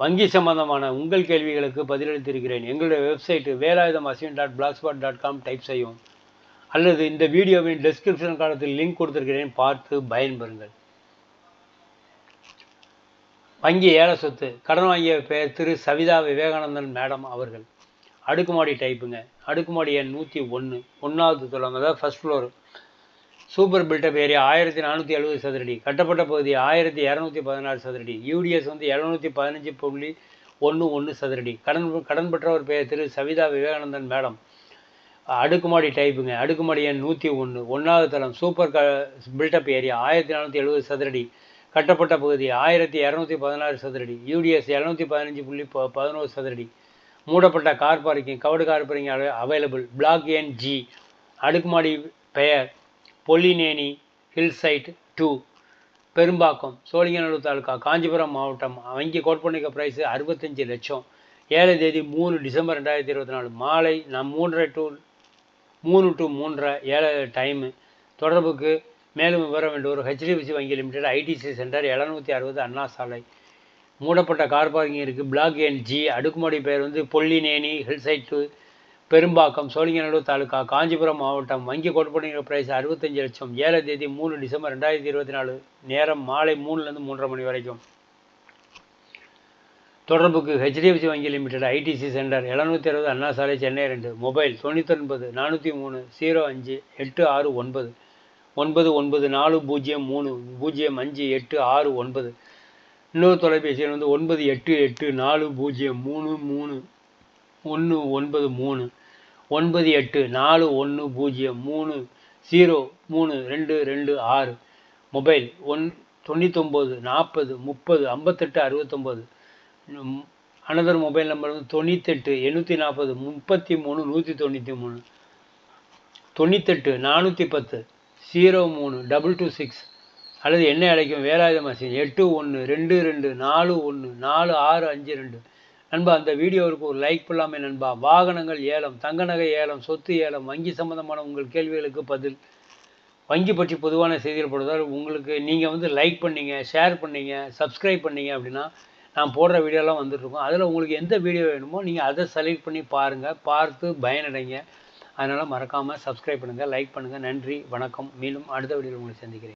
வங்கி சம்பந்தமான உங்கள் கேள்விகளுக்கு பதிலளித்திருக்கிறேன். எங்களுடைய website Velayudham Asin dot blogspot dot com type செய்யவும். அல்லது இந்த வீடியோவின் டெஸ்கிரிப்ஷன் காலத்தில் லிங்க் கொடுத்துருக்கிறேன். பார்த்து பயன்பெறுங்கள். வங்கி ஏல சொத்து. கடன் வாங்கிய பெயர் திரு சவிதா விவேகானந்தன் மேடம் அவர்கள். அடுக்குமாடி டைப்புங்க அடுக்குமாடி எண் நூற்றி ஒன்று ஒன்றாவது சொல்லுவாங்க அதாவது first floor super built up area ஆயிரத்தி நானூற்றி எழுபது சதுரடி. கட்டப்பட்ட பகுதி ஆயிரத்தி இரநூத்தி பதினாறு சதுரடி. யூடிஎஸ் வந்து எழுநூற்றி பதினஞ்சு புள்ளி ஒன்று ஒன்று சதுரடி. கடன் கடன் பெற்றவர் பெயர் திரு சவிதா விவேகானந்தன் மேடம். அடுக்குமாடி டைப்புங்க அடுக்குமாடி எண் நூற்றி ஒன்று ஒன்றாவது தளம். சூப்பர் க பில்டப் ஏரியா ஆயிரத்தி நானூற்றி எழுபது சதுரடி. கட்டப்பட்ட பகுதி ஆயிரத்தி இரநூத்தி பதினாறு சதுரடி. யூடிஎஸ் எழுநூற்றி பதினஞ்சு புள்ளி ப பதினோரு சதுரடி. மூடப்பட்ட car parking கவடு car parking available block N G அடுக்குமாடி பெயர் Pollineni hill side two Perumbakkam Sholinganallur taluka Kanchipuram மாவட்டம். வங்கி கோட் பண்ணிக்க ப்ரைஸு அறுபத்தஞ்சி லட்சம். ஏழை தேதி மூணு டிசம்பர் ரெண்டாயிரத்தி இருபத்தி நாலு மாலை நான் மூன்றரை டு மூணு டு மூன்றரை ஏழை டைமு தொடர்புக்கு மேலும் விவரம் வேண்டுவோர் ஹெச்டிஎஃப்சி வங்கி லிமிடெட் ஐடிசி சென்டர் எழுநூற்றி அறுபது அண்ணா சாலை. மூடப்பட்ட கார் பார்க்கிங் இருக்குது பிளாக் என் ஜி அடுக்குமாடி பேர் வந்து பொல்லினேனி ஹில்சைட் டூ பெரும்பாக்கம் சோழிங்கநல்லூர் தாலுக்கா காஞ்சிபுரம் மாவட்டம் வங்கி கொடுப்படுகிற பிரைஸ் அறுபத்தஞ்சு லட்சம். ஏழை தேதி மூணு டிசம்பர் ரெண்டாயிரத்தி இருபத்தி நாலு நேரம் மாலை மூணுலேருந்து மூன்றரை மணி வரைக்கும். தொடர்புக்கு ஹெச்டிஎஃப்சி வங்கி லிமிடெட் ஐடிசி சென்டர் எழுநூற்றி அறுபது அண்ணா சாலை சென்னை ரெண்டு மொபைல் தொண்ணூத்தொன்பது நானூற்றி மூணு ஜீரோ அஞ்சு எட்டு ஆறு ஒன்பது. ஒன்பது ஒன்பது நாலு பூஜ்ஜியம் மூணு பூஜ்ஜியம் அஞ்சு எட்டு ஆறு ஒன்பது. இன்னொரு தொலைபேசி எண் வந்து ஒன்பது எட்டு எட்டு நாலு பூஜ்ஜியம் மூணு மூணு. ஒன்று ஒன்பது மூணு. ஒன்பது எட்டு நாலு ஒன்று பூஜ்ஜியம் மூணு ஜீரோ மூணு ரெண்டு ரெண்டு ஆறு. மொபைல் ஒன் தொண்ணூத்தொம்பது நாற்பது முப்பது ஐம்பத்தெட்டு அறுபத்தொம்பது. அனதர் மொபைல் நம்பர் வந்து தொண்ணூத்தெட்டு எண்ணூற்றி நாற்பது முப்பத்தி மூணு நூற்றி தொண்ணூற்றி மூணு தொண்ணூத்தெட்டு நானூற்றி பத்து ஜீரோ மூணு டபுள் டூ சிக்ஸ். அல்லது என்ன அழைக்கும்? வேலாயுத மசின் எட்டு ஒன்று ரெண்டு ரெண்டு நாலு ஒன்று நாலு ஆறு அஞ்சு ரெண்டு. நண்பா அந்த வீடியோவுக்கு ஒரு லைக் பண்ணலாமே நண்பா. வாகனங்கள் ஏலம் தங்க நகை ஏலம் சொத்து ஏலம் வங்கி சம்பந்தமான உங்கள் கேள்விகளுக்கு பதில். வங்கி பற்றி பொதுவான செய்திகள் போடுவதால் உங்களுக்கு நீங்கள் வந்து லைக் பண்ணீங்க ஷேர் பண்ணீங்க சப்ஸ்கிரைப் பண்ணீங்க அப்படின்னா நான் போடுற வீடியோலாம் வந்துட்டுருக்கோம். அதில் உங்களுக்கு எந்த வீடியோ வேணுமோ நீங்கள் அதை செலக்ட் பண்ணி பாருங்கள் பார்த்து பயனடைங்க. அதனால் மறக்காமல் சப்ஸ்கிரைப் பண்ணுங்கள் லைக் பண்ணுங்கள் நன்றி வணக்கம். மீண்டும் அடுத்த வீடியோவில் உங்களை சந்திக்கிறேன்.